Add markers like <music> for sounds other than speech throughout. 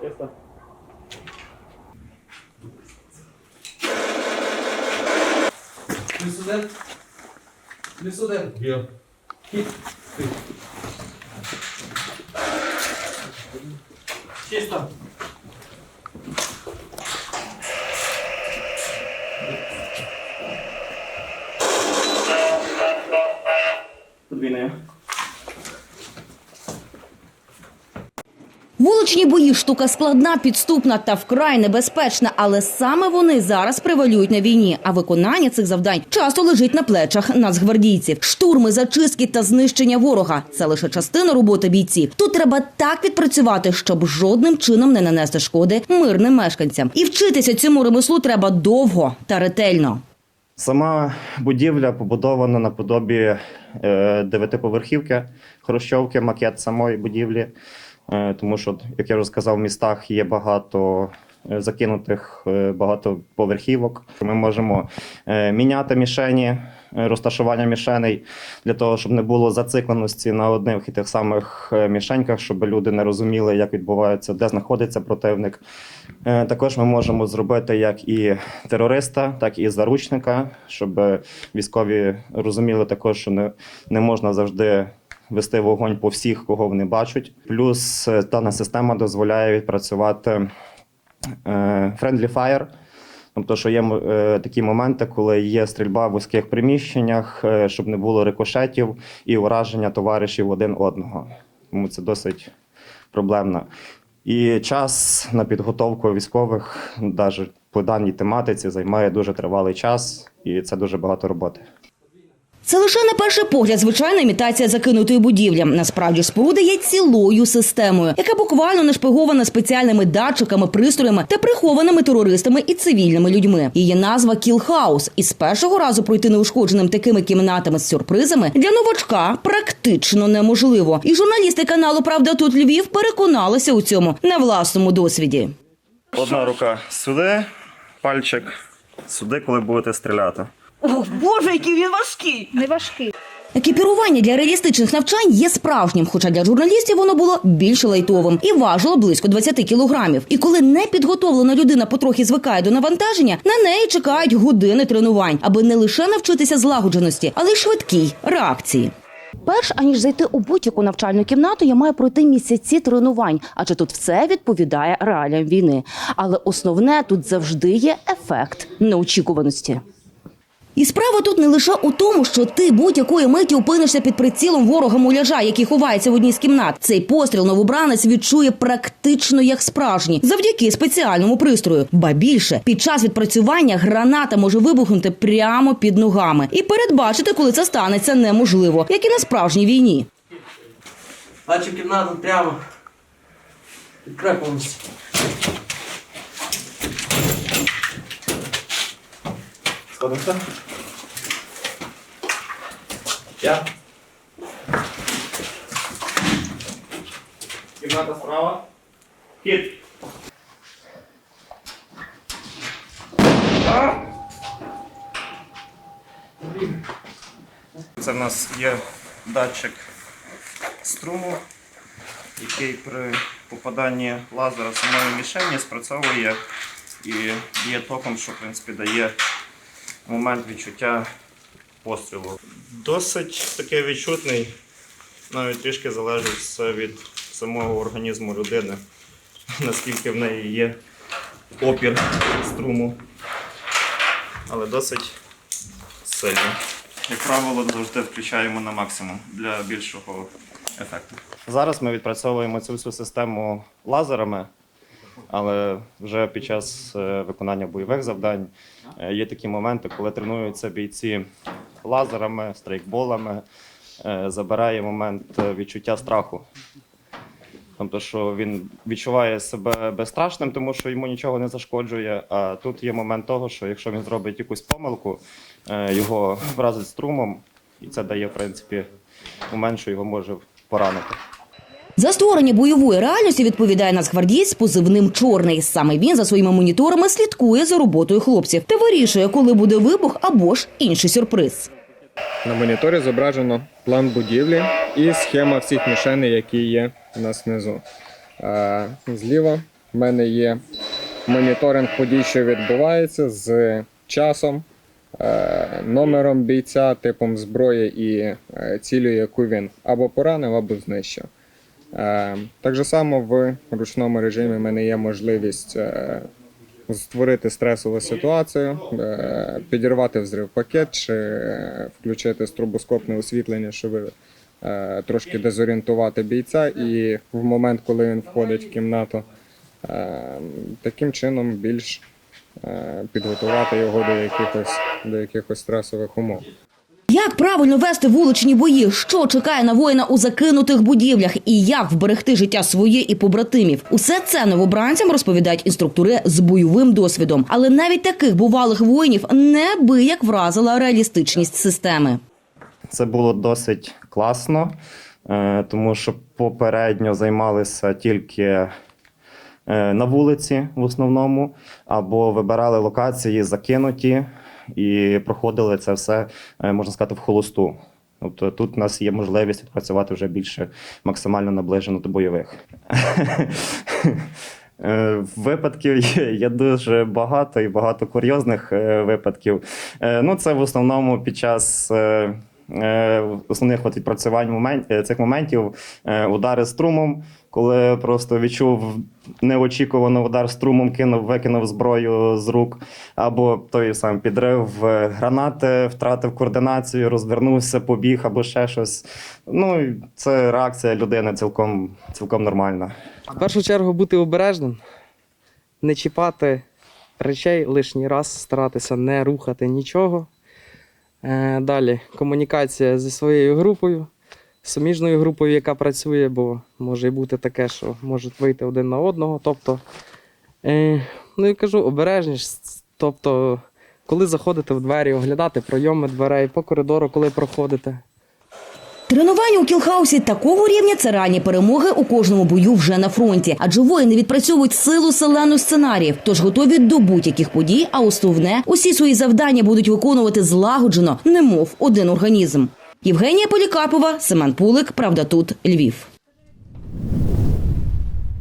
Чисто. Плюс один. Плюс один. Є. Хід. Чисто. Подвійний. Вуличні бої штука складна, підступна та вкрай небезпечна, але саме вони зараз превалюють на війні. А виконання цих завдань часто лежить на плечах нацгвардійців. Штурми, зачистки та знищення ворога це лише частина роботи бійців. Тут треба так відпрацювати, щоб жодним чином не нанести шкоди мирним мешканцям. І вчитися цьому ремеслу треба довго та ретельно. Сама будівля побудована наподобі е, дев'ятиповерхівки, хрущовки, макет самої будівлі. Е, тому що, як я вже сказав, в містах є багато е, закинутих е, багатоповерхівок. Ми можемо міняти мішені, розташування мішеней для того, щоб не було зацикленості на одних і тих самих мішеньках, щоб люди не розуміли, як відбувається, де знаходиться противник. Також ми можемо зробити як і терориста, так і заручника, щоб військові розуміли також, що не, не можна завжди вести вогонь по всіх, кого вони бачать. Плюс е, дана система дозволяє відпрацювати е, friendly fire. Тобто, що є е, такі моменти, коли є стрільба в вузьких приміщеннях, щоб не було рикошетів і ураження товаришів один одного. Тому це досить проблемно. І час на підготовку військових, навіть по даній тематиці, займає дуже тривалий час, і це дуже багато роботи. Це лише на перший погляд звичайна імітація закинутої будівлі. Насправді ж споруда є цілою системою, яка буквально нашпигована спеціальними датчиками, пристроями та прихованими терористами і цивільними людьми. Її назва Кілхаус. І з першого разу пройти неушкодженим такими кімнатами з сюрпризами для новачка практично неможливо. І журналісти каналу Правда тут Львів переконалися у цьому на власному досвіді. Одна рука сюди, пальчик сюди, коли будете стріляти. О, Боже, який він важкий! Не важкий. Екіпірування для реалістичних навчань є справжнім, хоча для журналістів воно було більш лайтовим і важило близько 20 кілограмів. І коли непідготовлена людина потрохи звикає до навантаження, на неї чекають години тренувань, аби не лише навчитися злагодженості, але й швидкій реакції. Перш аніж зайти у будь-яку навчальну кімнату, я маю пройти місяці тренувань, адже тут все відповідає реаліям війни. Але основне тут завжди є ефект неочікуваності. І справа тут не лише у тому, що ти будь-якої миті опинишся під прицілом ворога муляжа, який ховається в одній з кімнат. Цей постріл новобранець відчує практично як справжній, завдяки спеціальному пристрою. Ба більше під час відпрацювання граната може вибухнути прямо під ногами, і передбачити, коли це станеться, неможливо, як і на справжній війні. Бачу кімнату прямо. Відкрой Сходимося. Я. Кімната справа. Хід. Це в нас є датчик струму, який при попаданні лазера самої мішені спрацьовує і б'є током, що в принципі дає момент відчуття пострілу. Досить такий відчутний, навіть трішки залежить все від самого організму людини, <laughs> наскільки в неї є опір струму, але досить сильний. Як правило, завжди включаємо на максимум для більшого ефекту. Зараз ми відпрацьовуємо цю всю систему лазерами, але вже під час е, виконання бойових завдань е, є такі моменти, коли тренуються бійці лазерами, страйкболами, е, забирає момент відчуття страху. Тобто, що він відчуває себе безстрашним, тому що йому нічого не зашкоджує. А тут є момент того, що якщо він зробить якусь помилку, його вразить струмом, і це дає, в принципі, момент, що його може поранити. За створення бойової реальності відповідає нацгвардієць з позивним Чорний. Саме він за своїми моніторами слідкує за роботою хлопців та вирішує, коли буде вибух або ж інший сюрприз. На моніторі зображено план будівлі і схема всіх мішеней, які є у нас внизу. Зліва в мене є моніторинг подій, що відбувається з часом, номером бійця, типом зброї і е, цілю, яку він або поранив, або знищив. Е, Так же само в ручному режимі в мене є можливість е, створити стресову ситуацію, е, підірвати взрив пакет чи включити стробоскопне освітлення, щоб трошки дезорієнтувати бійця, і в момент, коли він входить в кімнату, таким чином більш підготувати його до якихось, до якихось стресових умов. Як правильно вести вуличні бої? Що чекає на воїна у закинутих будівлях? І як вберегти життя своє і побратимів? Усе це новобранцям розповідають інструктори з бойовим досвідом. Але навіть таких бувалих воїнів неабияк вразила реалістичність системи. Це було досить класно, е, тому що попередньо займалися тільки е, на вулиці в основному, або вибирали локації закинуті і проходили це все, е, можна сказати, в холосту. Тобто тут у нас є можливість відпрацювати вже більше максимально наближено до бойових. <laughs> Е, Випадків є, є дуже багато і багато курйозних е, випадків. Ну, це в основному під час основних от відпрацювань момент, цих моментів удари струмом, коли просто відчув неочікувано удар струмом, кинув, викинув зброю з рук, або той сам підрив е, гранати, втратив координацію, розвернувся, побіг або ще щось. Ну, це реакція людини цілком, цілком нормальна. В першу чергу бути обережним, не чіпати речей лишній раз, старатися не рухати нічого. Е, Далі комунікація зі своєю групою, суміжною групою, яка працює, бо може і бути таке, що можуть вийти один на одного. Тобто, е, ну і кажу, обережність. Тобто, коли заходите в двері, оглядати пройоми дверей по коридору, коли проходите. Тренування у кілхаусі такого рівня це ранні перемоги у кожному бою вже на фронті. Адже воїни відпрацьовують силу селену сценаріїв, тож готові до будь-яких подій. А основне усі свої завдання будуть виконувати злагоджено, немов один організм. Євгенія Полікарпова, Семен Пулик. Правда, тут Львів.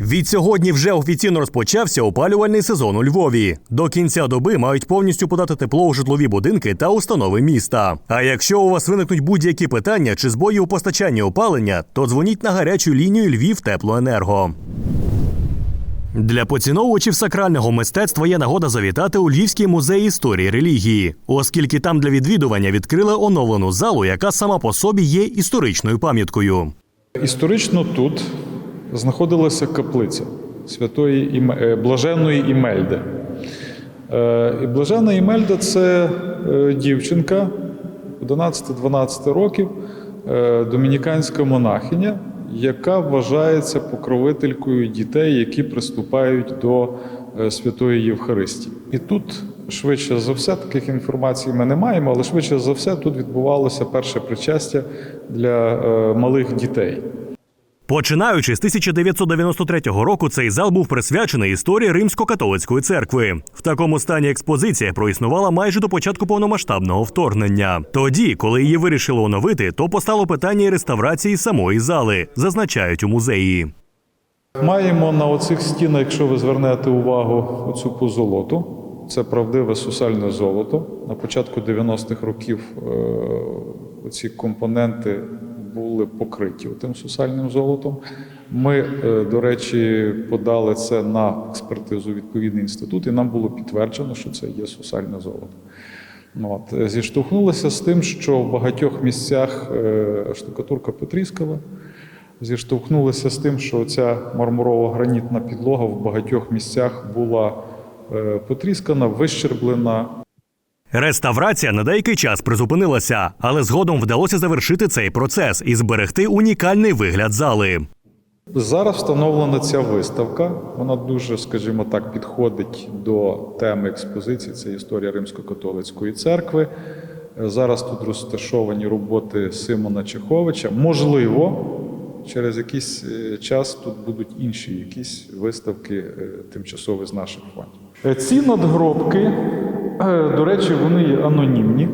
Відсьогодні вже офіційно розпочався опалювальний сезон у Львові. До кінця доби мають повністю подати тепло у житлові будинки та установи міста. А якщо у вас виникнуть будь-які питання чи збої у постачанні опалення, то дзвоніть на гарячу лінію Львів Теплоенерго. Для поціновувачів сакрального мистецтва є нагода завітати у Львівський музей історії релігії, оскільки там для відвідування відкрили оновлену залу, яка сама по собі є історичною пам'яткою. Історично тут знаходилася каплиця святої Іме- е, Блаженної Імельди. Е, І Блаженна Імельда це е, дівчинка 11-12 років, домініканська монахиня, яка вважається покровителькою дітей, які приступають до е, святої Євхаристії. І тут швидше за все, таких інформацій ми не маємо, але швидше за все тут відбувалося перше причастя для е, малих дітей. Починаючи з 1993 року, цей зал був присвячений історії Римсько-католицької церкви. В такому стані експозиція проіснувала майже до початку повномасштабного вторгнення. Тоді, коли її вирішили оновити, то постало питання реставрації самої зали, зазначають у музеї. Маємо на оцих стінах, якщо ви звернете увагу, оцю позолоту. Це правдиве сусальне золото. На початку 90-х років е, оці компоненти були покриті тим сусальним золотом. Ми, е, до речі, подали це на експертизу відповідний інститут, і нам було підтверджено, що це є сусальне золото. Ну, От. е, Зіштовхнулися з тим, що в багатьох місцях е, штукатурка потріскала. Зіштовхнулися з тим, що ця мармурово-гранітна підлога в багатьох місцях була потріскана, вищерблена. Реставрація на деякий час призупинилася, але згодом вдалося завершити цей процес і зберегти унікальний вигляд зали. Зараз встановлена ця виставка. Вона дуже, скажімо так, підходить до теми експозиції. Це історія Римсько-католицької церкви. Зараз тут розташовані роботи Симона Чеховича. Можливо, через якийсь е, час тут будуть інші якісь виставки е, тимчасові з наших фондів. Е, Ці надгробки, до речі, вони є анонімні.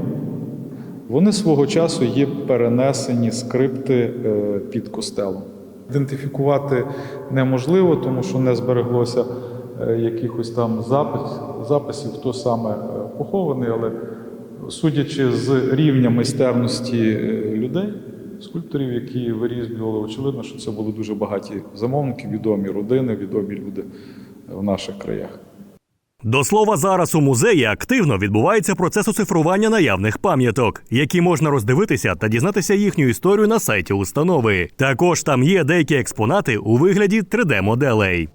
Вони свого часу є перенесені з крипти е, під костелом. Ідентифікувати неможливо, тому що не збереглося е, якихось там запис, записів, хто саме е, похований, але судячи з рівня майстерності е, людей, скульпторів, які вирізблювали, очевидно, що це були дуже багаті замовники, відомі родини, відомі люди в наших краях. До слова, зараз у музеї активно відбувається процес оцифрування наявних пам'яток, які можна роздивитися та дізнатися їхню історію на сайті установи. Також там є деякі експонати у вигляді 3D-моделей.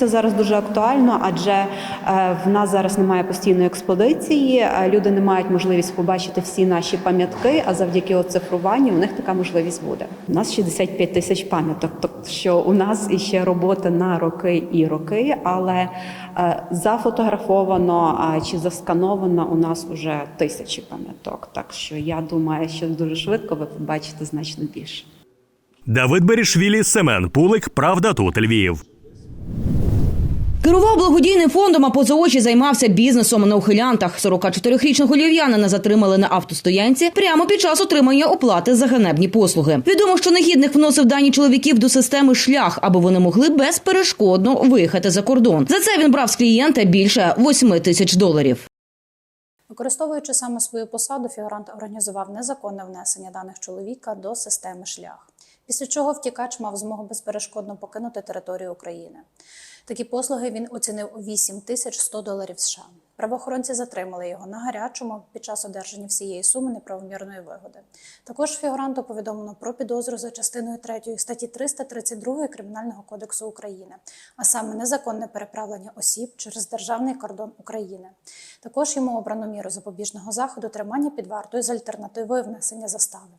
Це зараз дуже актуально, адже е, в нас зараз немає постійної експозиції. е, Люди не мають можливість побачити всі наші пам'ятки. А завдяки оцифруванню у них така можливість буде. У нас 65 тисяч пам'яток. Тобто, що у нас іще робота на роки і роки, але е, зафотографовано чи заскановано у нас вже тисячі пам'яток. Так що я думаю, що дуже швидко ви побачите значно більше. Давид Берішвілі, Семен Пулик, Правда тут Львів. Керував благодійним фондом, а поза очі займався бізнесом на ухилянтах. 44-річного львів'янина затримали на автостоянці прямо під час отримання оплати за ганебні послуги. Відомо, що негідник вносив дані чоловіків до системи шлях, аби вони могли безперешкодно виїхати за кордон. За це він брав з клієнта більше 8 тисяч доларів. Використовуючи саме свою посаду, фігурант організував незаконне внесення даних чоловіка до системи шлях, після чого втікач мав змогу безперешкодно покинути територію України. Такі послуги він оцінив у 8 тисяч 100 доларів США. Правоохоронці затримали його на гарячому під час одержання всієї суми неправомірної вигоди. Також фігуранту повідомлено про підозру за частиною 3 статті 332 Кримінального кодексу України, а саме незаконне переправлення осіб через державний кордон України. Також йому обрано міру запобіжного заходу тримання під вартою з альтернативою внесення застави.